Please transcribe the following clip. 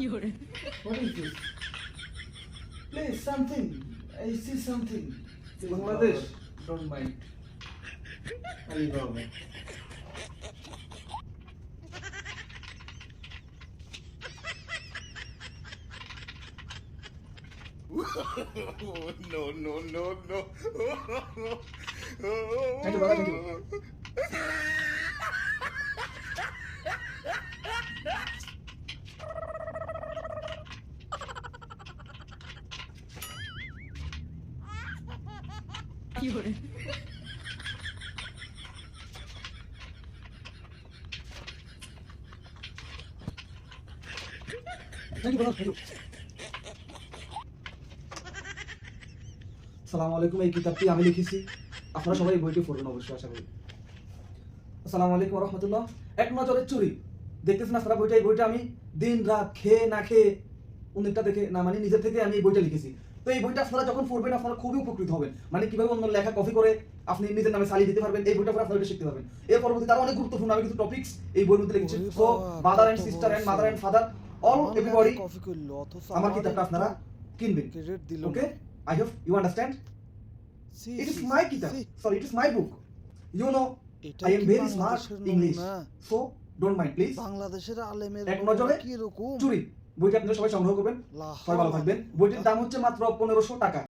What is this? Please, something. I see something. Please, Bangladesh. Baba, Don't mind. Alibaba. no, no, no, no. Thank you, Baba, thank you. সালাম আলাইকুম, এই কিতাবটি আমি লিখেছি। আপনারা সবাই বইটি পড়বেন অবশ্যই, আশা করি। আসসালামু আলাইকুম রহমতুল্লাহ এক নজরের চুরি। দেখতেছেন আপনারা বইটা? এই বইটা আমি দিন রাত খেয়ে না খেয়ে অনেকটা দেখে না মানে নিজের থেকে আমি এই বইটা লিখেছি। তো এই বইটা আপনারা যখন পড়বেন আপনারা খুবই উপকৃত হবেন মানে কীভাবে অন্য লেখা কপি করে আপনি নিজের নামে চালিয়ে দিতে পারবেন এই বইটা পরে আপনারা শিখতে পারবেন এর পরবর্তী তারা অনেক গুরুত্বপূর্ণ আমি কিছু টপিকস এই বইয়ের মধ্যে লিখেছি so mother and sister and mother and father all everybody আমার কিতাবটা আপনারা কিনবেন okay I hope you understand It is my kitab. Sorry, it is my book. You know, এটা I am কি very smart বাংলাদেশের English. নমুনা? So, don't mind, please. বাংলাদেশের আলেমের এক নজরে কি রকম চুরি বইটি আপনারা সবাই সংগ্রহ করবেন। সবাই ভালো থাকবেন। বইটির দাম হচ্ছে মাত্র পনেরোশো টাকা।